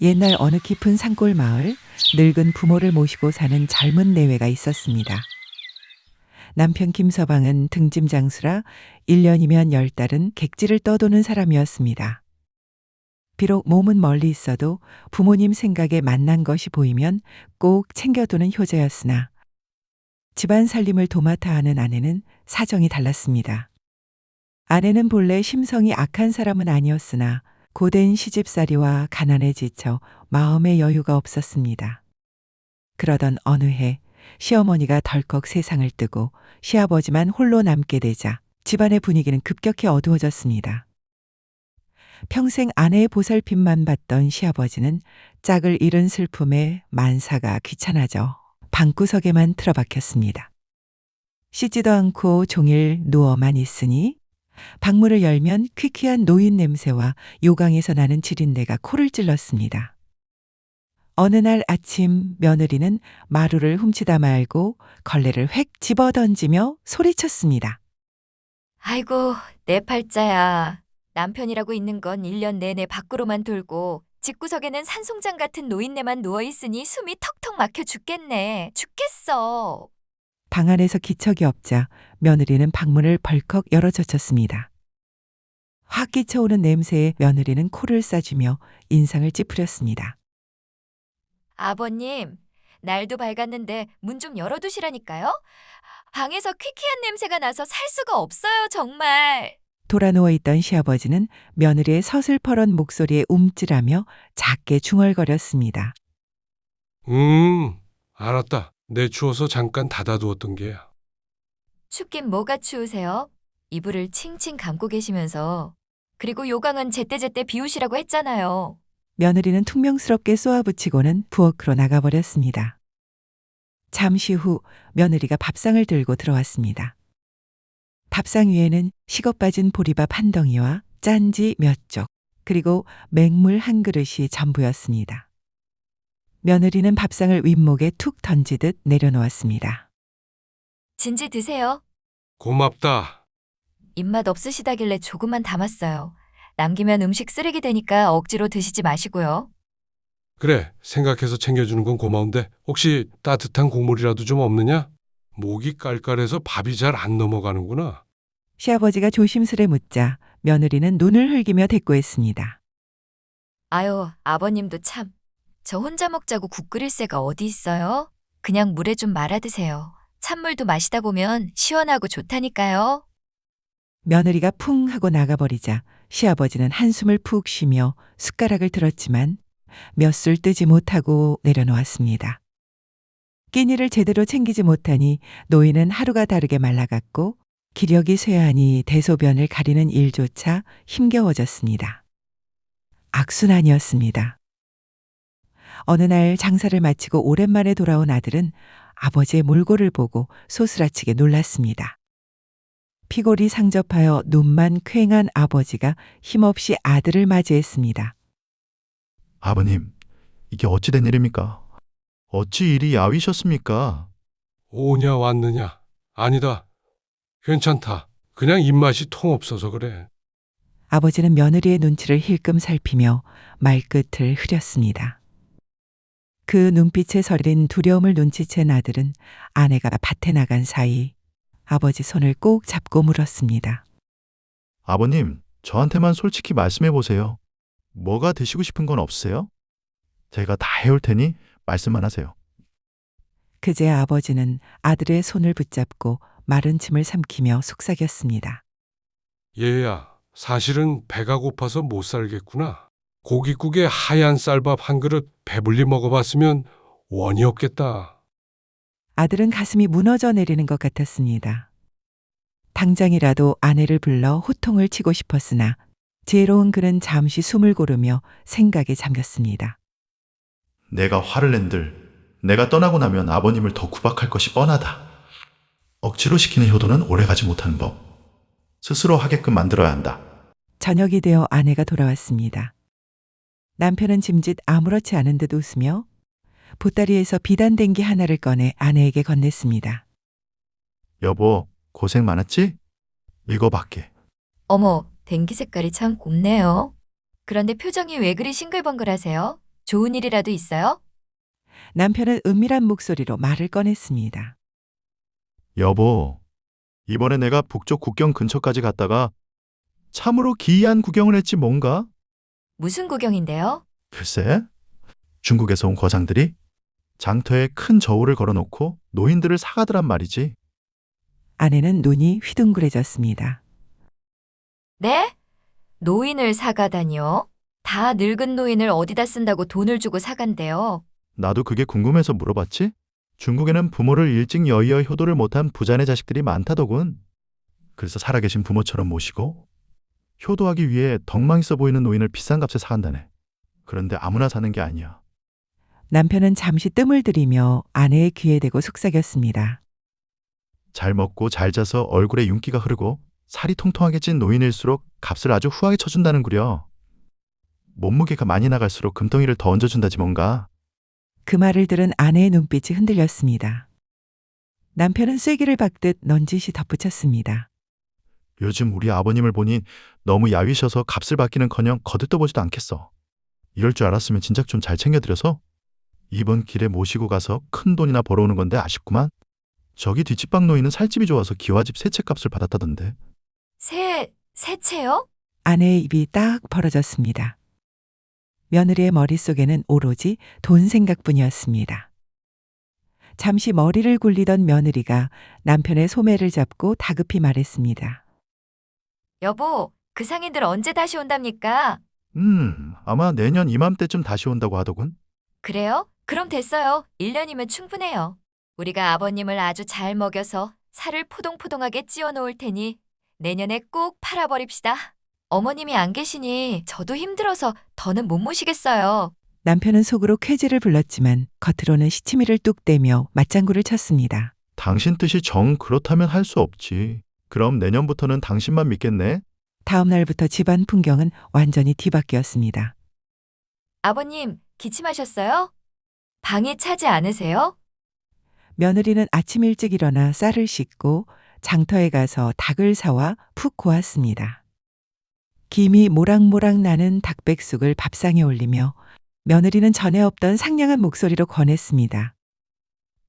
옛날 어느 깊은 산골 마을, 늙은 부모를 모시고 사는 젊은 내외가 있었습니다. 남편 김서방은 등짐 장수라 1년이면 10달은 객지를 떠도는 사람이었습니다. 비록 몸은 멀리 있어도 부모님 생각에 만난 것이 보이면 꼭 챙겨두는 효자였으나 집안 살림을 도맡아 하는 아내는 사정이 달랐습니다. 아내는 본래 심성이 악한 사람은 아니었으나 고된 시집살이와 가난에 지쳐 마음의 여유가 없었습니다. 그러던 어느 해 시어머니가 덜컥 세상을 뜨고 시아버지만 홀로 남게 되자 집안의 분위기는 급격히 어두워졌습니다. 평생 아내의 보살핌만 받던 시아버지는 짝을 잃은 슬픔에 만사가 귀찮아져 방구석에만 틀어박혔습니다. 씻지도 않고 종일 누워만 있으니 방문을 열면 퀴퀴한 노인 냄새와 요강에서 나는 지린내가 코를 찔렀습니다. 어느 날 아침 며느리는 마루를 훔치다 말고 걸레를 획 집어 던지며 소리쳤습니다. 아이고, 내 팔자야. 남편이라고 있는 건 1년 내내 밖으로만 돌고 집구석에는 산송장 같은 노인네만 누워 있으니 숨이 턱턱 막혀 죽겠네. 죽겠어. 방 안에서 기척이 없자 며느리는 방문을 벌컥 열어젖혔습니다. 확 끼쳐오는 냄새에 며느리는 코를 싸주며 인상을 찌푸렸습니다. 아버님, 날도 밝았는데 문 좀 열어두시라니까요? 방에서 퀴퀴한 냄새가 나서 살 수가 없어요, 정말. 돌아 누워 있던 시아버지는 며느리의 서슬퍼런 목소리에 움찔하며 작게 중얼거렸습니다. 음, 알았다. 내 추워서 잠깐 닫아두었던 게야. 춥긴 뭐가 추우세요? 이불을 칭칭 감고 계시면서. 그리고 요강은 제때제때 비우시라고 했잖아요. 며느리는 퉁명스럽게 쏘아붙이고는 부엌으로 나가버렸습니다. 잠시 후 며느리가 밥상을 들고 들어왔습니다. 밥상 위에는 식어 빠진 보리밥 한 덩이와 짠지 몇 쪽, 그리고 맹물 한 그릇이 전부였습니다. 며느리는 밥상을 윗목에 툭 던지듯 내려놓았습니다. 진지 드세요. 고맙다. 입맛 없으시다길래 조금만 담았어요. 남기면 음식 쓰레기 되니까 억지로 드시지 마시고요. 그래, 생각해서 챙겨주는 건 고마운데 혹시 따뜻한 국물이라도 좀 없느냐? 목이 깔깔해서 밥이 잘 안 넘어가는구나. 시아버지가 조심스레 묻자 며느리는 눈을 흘기며 대꾸했습니다. 아유, 아버님도 참. 저 혼자 먹자고 국 끓일 새가 어디 있어요? 그냥 물에 좀 말아 드세요. 찬물도 마시다 보면 시원하고 좋다니까요. 며느리가 풍 하고 나가버리자 시아버지는 한숨을 푹 쉬며 숟가락을 들었지만 몇 술 뜨지 못하고 내려놓았습니다. 끼니를 제대로 챙기지 못하니 노인은 하루가 다르게 말라갔고 기력이 쇠하니 대소변을 가리는 일조차 힘겨워졌습니다. 악순환이었습니다. 어느 날 장사를 마치고 오랜만에 돌아온 아들은 아버지의 몰골을 보고 소스라치게 놀랐습니다. 피골이 상접하여 눈만 퀭한 아버지가 힘없이 아들을 맞이했습니다. 아버님, 이게 어찌된 일입니까? 어찌 이리 야위셨습니까? 오냐 왔느냐? 아니다. 괜찮다. 그냥 입맛이 통 없어서 그래. 아버지는 며느리의 눈치를 힐끔 살피며 말끝을 흐렸습니다. 그 눈빛에 서린 두려움을 눈치챈 아들은 아내가 밭에 나간 사이 아버지 손을 꼭 잡고 물었습니다. 아버님, 저한테만 솔직히 말씀해 보세요. 뭐가 드시고 싶은 건 없으세요? 제가 다 해올 테니 말씀만 하세요. 그제 아버지는 아들의 손을 붙잡고 마른 침을 삼키며 속삭였습니다. 얘야, 사실은 배가 고파서 못 살겠구나. 고깃국에 하얀 쌀밥 한 그릇 배불리 먹어봤으면 원이 없겠다. 아들은 가슴이 무너져 내리는 것 같았습니다. 당장이라도 아내를 불러 호통을 치고 싶었으나 지혜로운 그는 잠시 숨을 고르며 생각에 잠겼습니다. 내가 화를 낸들 내가 떠나고 나면 아버님을 더 구박할 것이 뻔하다. 억지로 시키는 효도는 오래가지 못하는 법. 스스로 하게끔 만들어야 한다. 저녁이 되어 아내가 돌아왔습니다. 남편은 짐짓 아무렇지 않은 듯 웃으며 보따리에서 비단댕기 하나를 꺼내 아내에게 건넸습니다. 여보, 고생 많았지? 이거 밖에. 어머, 댕기 색깔이 참 곱네요. 그런데 표정이 왜 그리 싱글벙글하세요? 좋은 일이라도 있어요? 남편은 은밀한 목소리로 말을 꺼냈습니다. 여보, 이번에 내가 북쪽 국경 근처까지 갔다가 참으로 기이한 구경을 했지 뭔가? 무슨 구경인데요? 글쎄, 중국에서 온 거장들이 장터에 큰 저울을 걸어놓고 노인들을 사가더란 말이지. 아내는 눈이 휘둥그레졌습니다. 네? 노인을 사가다니요? 다 늙은 노인을 어디다 쓴다고 돈을 주고 사간대요. 나도 그게 궁금해서 물어봤지? 중국에는 부모를 일찍 여의어 효도를 못한 부자네 자식들이 많다더군. 그래서 살아계신 부모처럼 모시고 효도하기 위해 덕망 있어 보이는 노인을 비싼 값에 사간다네. 그런데 아무나 사는 게 아니야. 남편은 잠시 뜸을 들이며 아내의 귀에 대고 속삭였습니다. 잘 먹고 잘 자서 얼굴에 윤기가 흐르고 살이 통통하게 찐 노인일수록 값을 아주 후하게 쳐준다는구려. 몸무게가 많이 나갈수록 금덩이를 더 얹어준다지 뭔가. 그 말을 들은 아내의 눈빛이 흔들렸습니다. 남편은 쐐기를 박듯 넌지시 덧붙였습니다. 요즘 우리 아버님을 보니 너무 야위셔서 값을 받기는커녕 거들떠보지도 않겠어. 이럴 줄 알았으면 진작 좀 잘 챙겨드려서 이번 길에 모시고 가서 큰 돈이나 벌어오는 건데 아쉽구만. 저기 뒷집방 노인은 살집이 좋아서 기와집 세채 값을 받았다던데. 새, 새채요? 아내의 입이 딱 벌어졌습니다. 며느리의 머릿속에는 오로지 돈 생각뿐이었습니다. 잠시 머리를 굴리던 며느리가 남편의 소매를 잡고 다급히 말했습니다. 여보, 그 상인들 언제 다시 온답니까? 음, 아마 내년 이맘때쯤 다시 온다고 하더군. 그래요? 그럼 됐어요. 1년이면 충분해요. 우리가 아버님을 아주 잘 먹여서 살을 포동포동하게 찌워 놓을 테니 내년에 꼭 팔아버립시다. 어머님이 안 계시니 저도 힘들어서 더는 못 모시겠어요. 남편은 속으로 쾌지를 불렀지만 겉으로는 시치미를 뚝 떼며 맞장구를 쳤습니다. 당신 뜻이 정 그렇다면 할 수 없지. 그럼 내년부터는 당신만 믿겠네. 다음 날부터 집안 풍경은 완전히 뒤바뀌었습니다. 아버님, 기침하셨어요? 방이 차지 않으세요? 며느리는 아침 일찍 일어나 쌀을 씻고 장터에 가서 닭을 사와 푹 고았습니다. 김이 모락모락 나는 닭백숙을 밥상에 올리며 며느리는 전에 없던 상냥한 목소리로 권했습니다.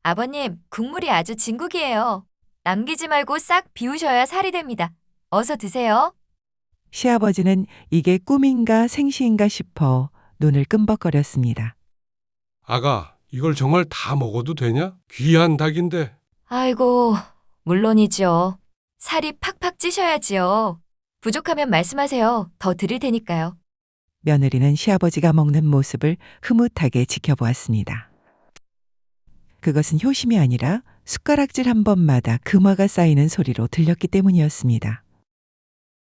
아버님, 국물이 아주 진국이에요. 남기지 말고 싹 비우셔야 살이 됩니다. 어서 드세요. 시아버지는 이게 꿈인가 생시인가 싶어 눈을 끔벅거렸습니다. 아가, 이걸 정말 다 먹어도 되냐? 귀한 닭인데. 아이고, 물론이죠. 살이 팍팍 찌셔야지요. 부족하면 말씀하세요. 더 드릴 테니까요. 며느리는 시아버지가 먹는 모습을 흐뭇하게 지켜보았습니다. 그것은 효심이 아니라 숟가락질 한 번마다 금화가 쌓이는 소리로 들렸기 때문이었습니다.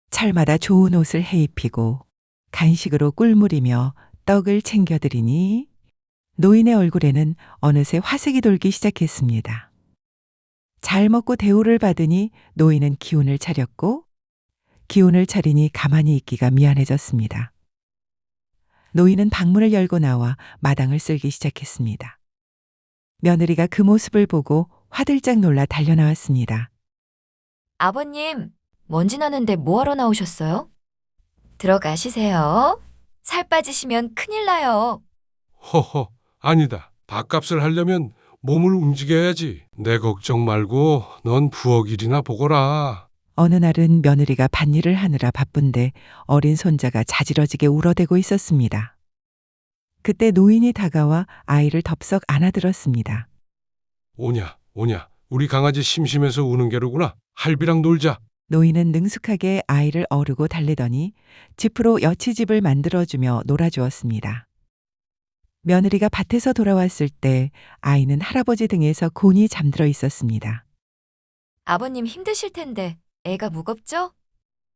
철마다 좋은 옷을 해입히고 간식으로 꿀물이며 떡을 챙겨드리니 노인의 얼굴에는 어느새 화색이 돌기 시작했습니다. 잘 먹고 대우를 받으니 노인은 기운을 차렸고 기운을 차리니 가만히 있기가 미안해졌습니다. 노인은 방문을 열고 나와 마당을 쓸기 시작했습니다. 며느리가 그 모습을 보고 화들짝 놀라 달려나왔습니다. 아버님, 먼지 나는데 뭐하러 나오셨어요? 들어가시세요. 살 빠지시면 큰일 나요. 허허, 아니다. 밥값을 하려면 몸을 움직여야지. 내 걱정 말고 넌 부엌 일이나 보거라. 어느 날은 며느리가 밭일을 하느라 바쁜데 어린 손자가 자지러지게 울어대고 있었습니다. 그때 노인이 다가와 아이를 덥석 안아들었습니다. 오냐, 오냐. 우리 강아지 심심해서 우는 게로구나. 할비랑 놀자. 노인은 능숙하게 아이를 어르고 달래더니 집으로 여치집을 만들어주며 놀아주었습니다. 며느리가 밭에서 돌아왔을 때 아이는 할아버지 등에서 곤히 잠들어 있었습니다. 아버님 힘드실 텐데 애가 무겁죠?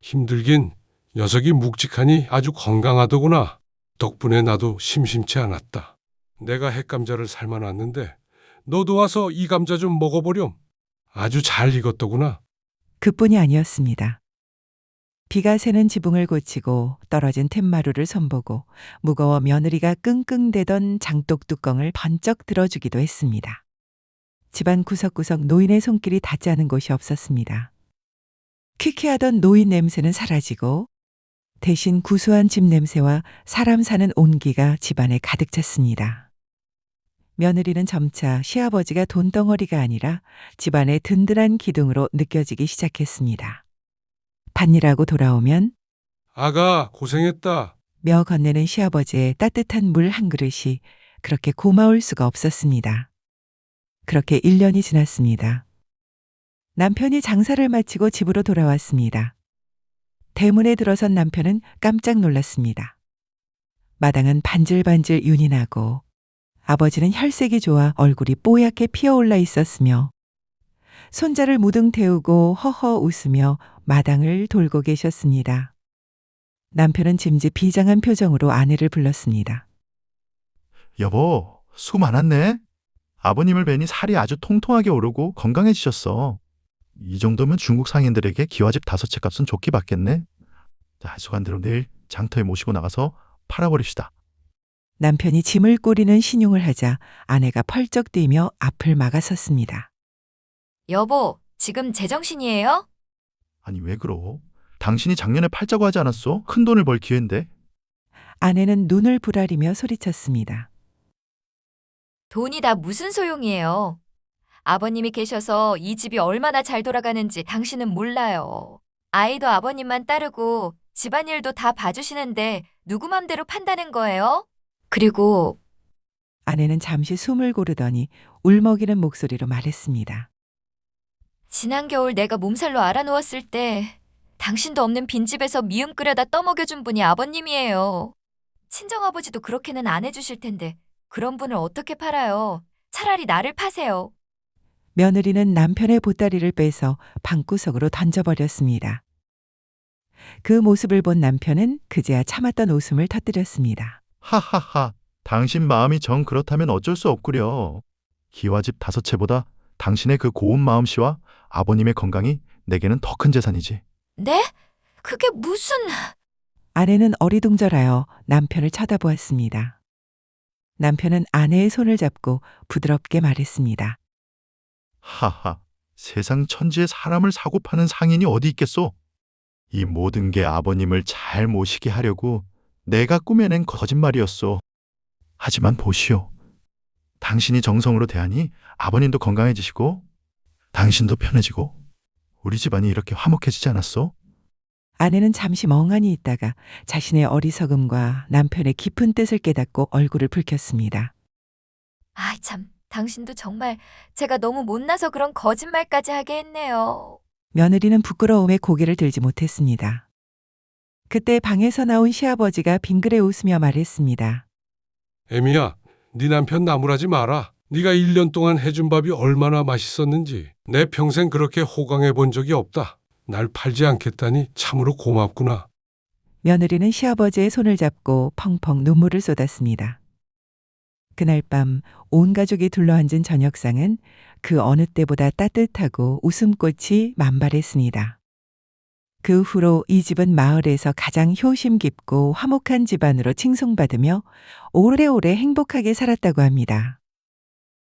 힘들긴 녀석이 묵직하니 아주 건강하더구나. 덕분에 나도 심심치 않았다. 내가 핵감자를 삶아놨는데 너도 와서 이 감자 좀 먹어보렴. 아주 잘 익었더구나. 그뿐이 아니었습니다. 비가 새는 지붕을 고치고 떨어진 툇마루를 손보고 무거워 며느리가 끙끙대던 장독 뚜껑을 번쩍 들어주기도 했습니다. 집안 구석구석 노인의 손길이 닿지 않은 곳이 없었습니다. 퀴퀴하던 노인 냄새는 사라지고 대신 구수한 집 냄새와 사람 사는 온기가 집안에 가득 찼습니다. 며느리는 점차 시아버지가 돈덩어리가 아니라 집안의 든든한 기둥으로 느껴지기 시작했습니다. 밭일하고 돌아오면 아가, 고생했다. 며 건네는 시아버지의 따뜻한 물 한 그릇이 그렇게 고마울 수가 없었습니다. 그렇게 1년이 지났습니다. 남편이 장사를 마치고 집으로 돌아왔습니다. 대문에 들어선 남편은 깜짝 놀랐습니다. 마당은 반질반질 윤이 나고 아버지는 혈색이 좋아 얼굴이 뽀얗게 피어올라 있었으며 손자를 무등 태우고 허허 웃으며 마당을 돌고 계셨습니다. 남편은 짐짓 비장한 표정으로 아내를 불렀습니다. 여보, 수 많았네. 아버님을 뵈니 살이 아주 통통하게 오르고 건강해지셨어. 이 정도면 중국 상인들에게 기와집 다섯 채 값은 좋게 받겠네. 자, 수간대로 내일 장터에 모시고 나가서 팔아버립시다. 남편이 짐을 꼬리는 신용을 하자 아내가 펄쩍 뛰며 앞을 막아섰습니다. 여보, 지금 제정신이에요? 아니, 왜 그러? 당신이 작년에 팔자고 하지 않았어? 큰 돈을 벌 기회인데. 아내는 눈을 부라리며 소리쳤습니다. 돈이 다 무슨 소용이에요? 아버님이 계셔서 이 집이 얼마나 잘 돌아가는지 당신은 몰라요. 아이도 아버님만 따르고 집안일도 다 봐주시는데 누구 맘대로 판다는 거예요? 그리고 아내는 잠시 숨을 고르더니 울먹이는 목소리로 말했습니다. 지난 겨울 내가 몸살로 알아누웠을 때 당신도 없는 빈집에서 미음 끓여다 떠먹여준 분이 아버님이에요. 친정아버지도 그렇게는 안 해주실 텐데 그런 분을 어떻게 팔아요? 차라리 나를 파세요. 며느리는 남편의 보따리를 빼서 방구석으로 던져버렸습니다. 그 모습을 본 남편은 그제야 참았던 웃음을 터뜨렸습니다. 하하하. 당신 마음이 정 그렇다면 어쩔 수 없구려. 기와집 다섯 채보다 당신의 그 고운 마음씨와 아버님의 건강이 내게는 더 큰 재산이지. 네? 그게 무슨... 아내는 어리둥절하여 남편을 쳐다보았습니다. 남편은 아내의 손을 잡고 부드럽게 말했습니다. 하하. 세상 천지에 사람을 사고 파는 상인이 어디 있겠소? 이 모든 게 아버님을 잘 모시게 하려고 내가 꾸며낸 거짓말이었소. 하지만 보시오. 당신이 정성으로 대하니 아버님도 건강해지시고 당신도 편해지고 우리 집안이 이렇게 화목해지지 않았소? 아내는 잠시 멍하니 있다가 자신의 어리석음과 남편의 깊은 뜻을 깨닫고 얼굴을 붉혔습니다. 아이 참, 당신도 정말 제가 너무 못나서 그런 거짓말까지 하게 했네요. 며느리는 부끄러움에 고개를 들지 못했습니다. 그때 방에서 나온 시아버지가 빙그레 웃으며 말했습니다. 애미야, 네 남편 나무라지 마라. 네가 1년 동안 해준 밥이 얼마나 맛있었는지 내 평생 그렇게 호강해 본 적이 없다. 날 팔지 않겠다니 참으로 고맙구나. 며느리는 시아버지의 손을 잡고 펑펑 눈물을 쏟았습니다. 그날 밤 온 가족이 둘러앉은 저녁상은 그 어느 때보다 따뜻하고 웃음꽃이 만발했습니다. 그 후로 이 집은 마을에서 가장 효심 깊고 화목한 집안으로 칭송받으며 오래오래 행복하게 살았다고 합니다.